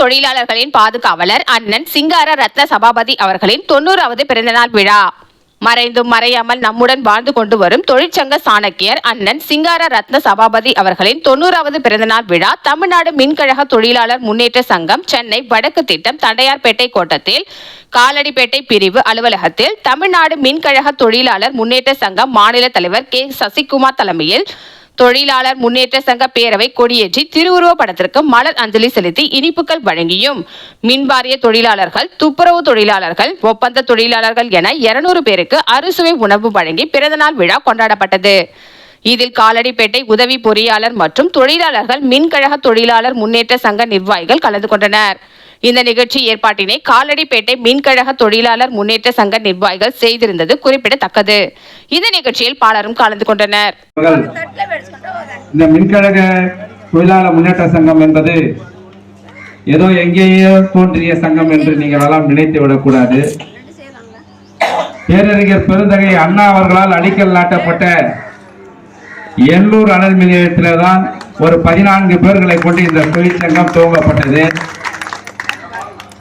தொழிலாளர்களின் பாதுகாவலர் அண்ணன் சிங்கார ரத்ன சபாபதி அவர்களின் தொண்ணூறாவது பிறந்தநாள் விழா. மறைந்தும் மறையாமல் நம்முடன் வாழ்ந்து கொண்டு வரும் தொழிற்சங்க சாணக்கியர் அண்ணன் சிங்கார ரத்ன சபாபதி அவர்களின் தொண்ணூறாவது பிறந்தநாள் விழா தமிழ்நாடு மின்கழக தொழிலாளர் முன்னேற்ற சங்கம் சென்னை வடக்கு திட்டம் தண்டையார்பேட்டை கோட்டத்தில் காலடிப்பேட்டை பிரிவு அலுவலகத்தில் தமிழ்நாடு மின்கழக தொழிலாளர் முன்னேற்ற சங்கம் மாநில தலைவர் கே. சசிகுமார் தலைமையில் தொழிலாளர் முன்னேற்ற சங்க பேரவை கொடியேற்றி திருவுருவ படத்திற்கு மலர் அஞ்சலி செலுத்தி இனிப்புகள் வழங்கியும். மின்வாரிய தொழிலாளர்கள் துப்புரவு தொழிலாளர்கள் ஒப்பந்த தொழிலாளர்கள் என இருநூறு பேருக்கு அறுசுவை உணவு வழங்கி பிறந்தநாள் விழா கொண்டாடப்பட்டது. இதில் காலடிப்பேட்டை உதவி பொறியாளர் மற்றும் தொழிலாளர்கள் மின்கழக தொழிலாளர் முன்னேற்ற சங்க நிர்வாகிகள் கலந்து கொண்டனர். இந்த நிகழ்ச்சி ஏற்பாட்டினை காலடிப்பேட்டை மின்கழக தொழிலாளர் முன்னேற்ற சங்க நிர்வாகிகள் செய்திருந்தது குறிப்பிடத்தக்கது. இந்த நிகழ்ச்சியில் பலரும் கலந்து கொண்டனர். இந்த மின்கழக தொழிலாளர் முன்னேற்ற சங்கம் என்பது ஏதோ எங்கேயோ தோன்றிய சங்கம் என்று நீங்கள் எல்லாம் நினைத்து விடக்கூடாது. பேரறிஞர் பெருந்தகை அண்ணா அவர்களால் அடிக்கல் நாட்டப்பட்ட எண்ணூர் அனல் மின் தான் ஒரு பதினான்கு பேர்களை கொண்டு இந்த தொழிற்சங்கம் துவங்கப்பட்டது.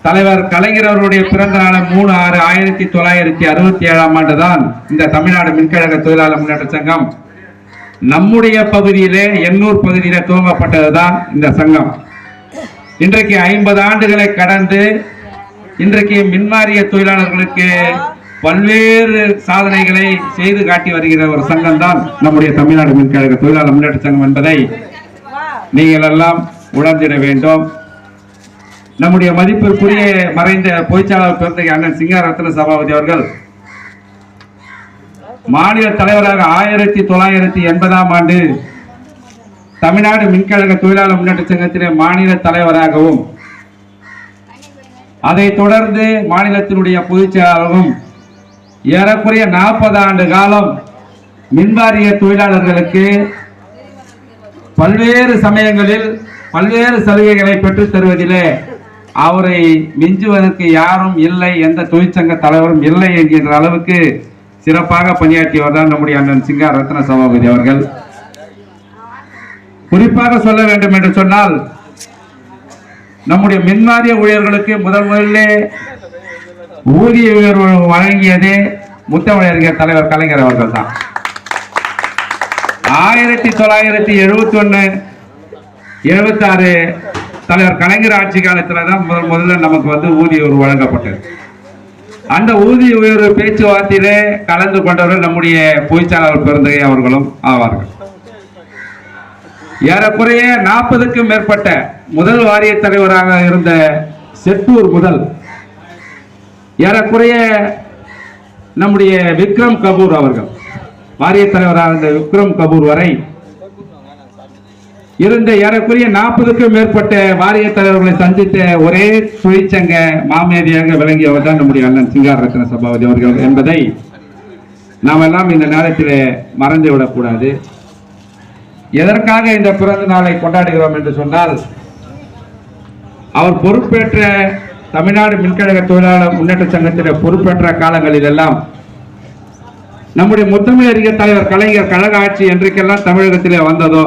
தலைவர் கலைஞர் அவருடைய பிறந்த நாள் மூணு ஆறு ஆயிரத்தி தொள்ளாயிரத்தி அறுபத்தி ஏழாம் ஆண்டு தான் இந்த தமிழ்நாடு மின்கழக தொழிலாளர் முன்னேற்ற சங்கம் நம்முடைய பகுதியிலே எண்ணூர் பகுதியிலே துவங்கப்பட்டதுதான் இந்த சங்கம். இன்றைக்கு ஐம்பது ஆண்டுகளை கடந்து இன்றைக்கு மின்வாரிய தொழிலாளர்களுக்கு பல்வேறு சாதனைகளை செய்து காட்டி வருகிற ஒரு சங்கம் தான் நம்முடைய தமிழ்நாடு மின்கழக தொழிலாளர் முன்னேற்ற சங்கம் என்பதை நீங்கள் எல்லாம் உணர்ந்திட வேண்டும். நம்முடைய மதிப்பிற்குரிய மறைந்த பொய்ச்சாளர் பிறந்தகை அண்ணன் சிங்காரத்ன சபாபதி அவர்கள் மாநில தலைவராக ஆயிரத்தி தொள்ளாயிரத்தி எண்பதாம் ஆண்டு தமிழ்நாடு மின்கழக தொழிலாளர் முன்னேற்ற சங்கத்திலே மாநில தலைவராகவும் அதைத் தொடர்ந்து மாநிலத்தினுடைய பொதுச் செயலாளரும் ஏறக்குறைய நாற்பது ஆண்டு காலம் மின்வாரிய தொழிலாளர்களுக்கு பல்வேறு சமயங்களில் பல்வேறு சலுகைகளை பெற்றுத் தருவதிலே அவரை மிஞ்சுவதற்கு யாரும் இல்லை எந்த தொழிற்சங்க தலைவரும் இல்லை என்கின்ற அளவுக்கு சிறப்பாக பணியாற்றியவர் தான் நம்முடைய அண்ணன் சிங்கா ரத்ன சபாபதி அவர்கள். குறிப்பாக சொல்ல வேண்டும் என்று சொன்னால் நம்முடைய மின்வாரிய ஊழியர்களுக்கு முதல் முதலிலே ஊதிய உயர்வு வழங்கியதே முத்தமிழறிஞர் தலைவர் கலைஞர் அவர்கள் தான். ஆயிரத்தி தொள்ளாயிரத்தி எழுபத்தி ஒன்று எழுபத்தாறு தலைவர் கலைஞர் ஆட்சி காலத்துல தான் முதல் முதல்ல நமக்கு வந்து ஊதிய உயர்வு வழங்கப்பட்டது. அந்த ஊதிய உயர்வு பேச்சுவார்த்தையிலே கலந்து கொண்டவர்கள் நம்முடைய பொய்ச்சாளர் பெருந்தகை அவர்களும் ஆவார்கள். ஏறக்குறைய நாற்பதுக்கும் மேற்பட்ட முதல் வாரிய தலைவராக இருந்த செட்டூர் முதல் ஏறக்குறைய நம்முடைய விக்ரம் கபூர் அவர்கள் வாரிய தலைவராக இருந்த விக்ரம் கபூர் வரை இருந்த ஏறக்குறைய நாற்பதுக்கும் மேற்பட்ட வாரிய தலைவர்களை சந்தித்த ஒரே சுழிச்சங்க மாமேதியாக விளங்கியவர் தான் நம்முடைய அண்ணன் சிங்கார ரத்ன சபாபதி அவர்கள் என்பதை நாம் எல்லாம் இந்த நேரத்தில் மறந்து விடக்கூடாது. எதற்காக இந்த பிறந்த நாளை கொண்டாடுகிறோம் என்று சொன்னால் அவர் பொறுப்பேற்ற தமிழ்நாடு மின்கழக தொழிலாளர் முன்னேற்ற சங்கத்தின் பொறுப்பேற்ற காலங்களில் எல்லாம் நம்முடைய முத்தமிழறிஞர் தலைவர் கலைஞர் கழக ஆட்சி என்றைக்கெல்லாம் தமிழகத்திலே வந்ததோ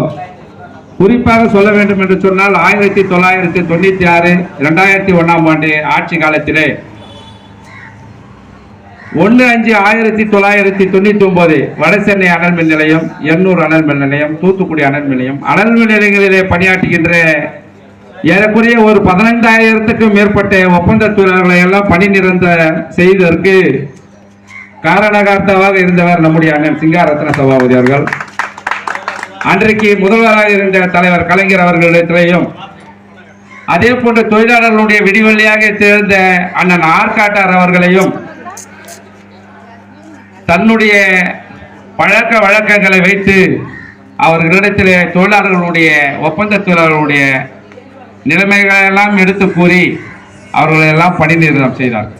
குறிப்பாக சொல்ல வேண்டும் என்று சொன்னால் ஆயிரத்தி தொள்ளாயிரத்தி தொண்ணூத்தி ஆறு இரண்டாயிரத்தி ஒன்றாம் ஆண்டு ஆட்சி காலத்திலே. ஒன்று அஞ்சு ஆயிரத்தி தொள்ளாயிரத்தி தொண்ணூத்தி ஒன்பது வடசென்னை அனல் மின் நிலையம் எண்ணூர் அனல் மின் நிலையம் தூத்துக்குடி அனல் மின் நிலையம் அனல் மின் நிலையங்களிலே பணியாற்றுகின்ற ஏறக்குறைய ஒரு பதினைந்தாயிரத்துக்கும் மேற்பட்ட ஒப்பந்த தொழிலாளர்களை எல்லாம் பணி நிரந்த செய்ததற்கு காரணகர்த்தாவாக இருந்தவர் நம்முடைய அண்ணன் சிங்காரத்ன சபாபதி அவர்கள். அன்றைக்கு முதல்வராக இருந்த தலைவர் கலைஞர் அவர்களிடத்திலையும் அதே போன்ற தொழிலாளர்களுடைய விடிவெள்ளியாக சேர்ந்த அண்ணன் ஆர்காட்டார் அவர்களையும் தன்னுடைய பழக்க வழக்கங்களை வைத்து அவர்களிடத்திலே தொழிலாளர்களுடைய ஒப்பந்த தொழிலாளர்களுடைய நிலைமைகளெல்லாம் எடுத்து கூறி அவர்களெல்லாம் பணி நிறுத்தம் செய்தார்கள்.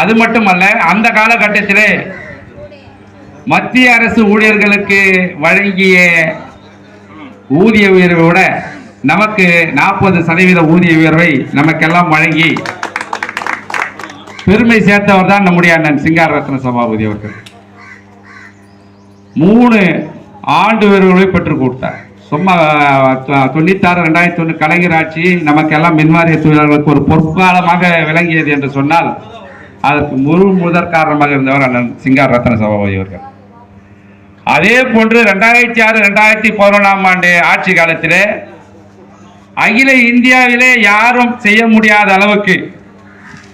அது மட்டுமல்ல அந்த காலகட்டத்திலே மத்திய அரசு ஊழியர்களுக்கு வழங்கிய ஊதிய உயர்வை விட நமக்கு நாற்பது சதவீத ஊதிய உயர்வை நமக்கெல்லாம் வழங்கி பெருமை சேர்த்தவர் தான் நம்முடைய அண்ணன் சிங்கார ரத்ன சபாபதி அவர்கள். மூணு ஆண்டு உயர்வுகளை பெற்றுக் கொடுத்தார். சும்மா தொண்ணூத்தாறு ரெண்டாயிரத்தி ஒன்று கலைஞர் ஆட்சி நமக்கெல்லாம் மின்வாரிய தொழிலாளர்களுக்கு ஒரு பொற்காலமாக விளங்கியது என்று சொன்னால் அதற்கு முழு முதற் காரணமாக இருந்தவர் அண்ணன் சிங்கார் ரத்ன சபாபதி அவர்கள். அதே போன்று ரெண்டாயிரத்தி ஆறு ரெண்டாயிரத்தி பதினொன்றாம் ஆண்டு ஆட்சி காலத்திலே அகில இந்தியாவிலே யாரும் செய்ய முடியாத அளவுக்கு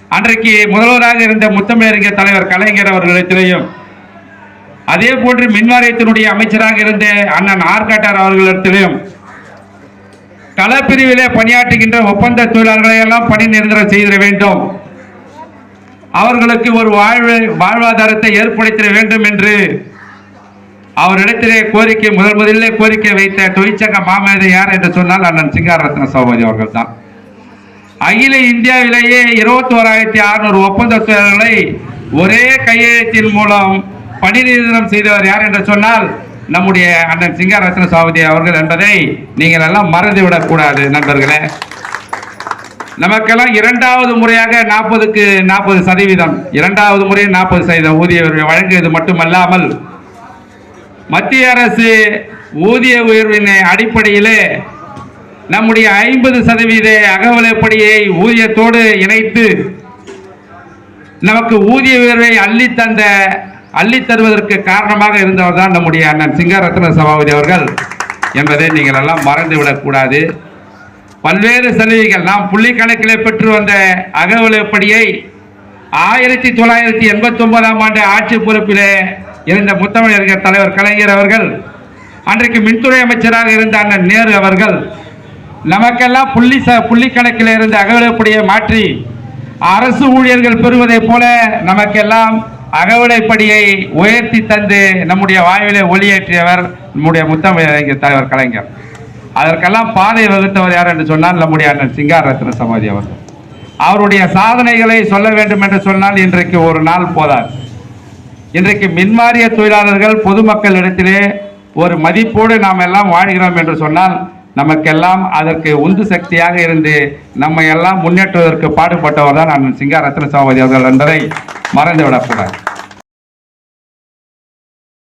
அன்றைக்கு முதல்வராக இருந்த முத்தமிழறிஞர் தலைவர் கலைஞர் அவர்களிடத்திலேயும் அதே போன்று மின்வாரியத்தினுடைய அமைச்சராக இருந்த அண்ணன் ஆர்காட்டார் அவர்களிடத்திலையும் களப்பிரிவிலே பணியாற்றுகின்ற ஒப்பந்த தொழிலாளர்களை எல்லாம் பணி நிரந்தரம் செய்திட வேண்டும். அவர்களுக்கு ஒரு வாழ்வு வாழ்வாதாரத்தை ஏற்படுத்திட வேண்டும் என்று அவரிடத்திலே கோரிக்கை முதல் முதலிலே கோரிக்கை வைத்த தொழிற்சங்க மாமேதை யார் என்று சொன்னால் அண்ணன் சிங்கார ரத்ன சௌபதி அவர்கள் தான் அகில இந்தியாவிலேயே இருபத்தி ஓராயிரத்தி அறுநூறு ஒப்பந்த தொழிலாளர்களை ஒரே கையெழுத்தின் மூலம் பணி செய்தவர் யார் என்று சொன்னால் நம்முடைய அண்ணன் சிங்கார ரத்ன சௌபதி அவர்கள் என்பதை நீங்கள் எல்லாம் மறந்துவிடக் கூடாது நண்பர்களே. நமக்கெல்லாம் இரண்டாவது முறையாக நாற்பதுக்கு நாற்பது சதவீதம் இரண்டாவது முறை நாற்பது சதவீதம் ஊதிய வழங்கியது மட்டுமல்லாமல் மத்திய அரசு ஊதிய உயர்வின் அடிப்படையிலே நம்முடைய ஐம்பது சதவீத அகவலைப்படியை ஊதியத்தோடு இணைத்து நமக்கு ஊதிய உயர்வை அள்ளித் அள்ளித்தருவதற்கு காரணமாக இருந்தவர் தான் நம்முடைய அண்ணன் சிங்கரத்ன சபாபதி அவர்கள் என்பதை நீங்கள் எல்லாம் மறந்துவிடக்கூடாது பல்வேறு சலுகைகள் நாம் புள்ளி பெற்று வந்த அகவலைப்படியை ஆயிரத்தி தொள்ளாயிரத்தி எண்பத்தி ஒன்பதாம் ஆண்டு ஆட்சி பொறுப்பிலே இருந்த முத்தமிழறிஞர் தலைவர் கலைஞர் அவர்கள் அன்றைக்கு மின்துறை அமைச்சராக இருந்த அண்ணன் நேரு அவர்கள் நமக்கெல்லாம் புள்ளி ச புள்ளி கணக்கில் இருந்து அகவிலைப்படியை மாற்றி அரசு ஊழியர்கள் பெறுவதைப் போல நமக்கெல்லாம் அகவிலைப்படியை உயர்த்தி தந்து நம்முடைய வாயுவிலே ஒளியேற்றியவர் நம்முடைய முத்தமிழறிஞர் தலைவர் கலைஞர். அதற்கெல்லாம் பாதை வகுத்தவர் யார் என்று சொன்னால் நம்முடைய அண்ணன் சிங்கார ரத்ன சமாதி அவர்கள். அவருடைய சாதனைகளை சொல்ல வேண்டும் என்று சொன்னால் இன்றைக்கு ஒரு நாள் போதாது. இன்றைக்கு மின்மாறிய தொழிலாளர்கள் பொதுமக்களிடத்திலே ஒரு மதிப்போடு நாம் எல்லாம் வாழ்கிறோம் என்று சொன்னால் நமக்கெல்லாம் அதற்கு உந்து சக்தியாக இருந்து நம்மை எல்லாம் முன்னேற்றுவதற்கு பாடுபட்டவர் தான் நான் சிங்காரத்ன சபாபதி அவர்கள் என்பதை மறந்துவிடக்கூடாது.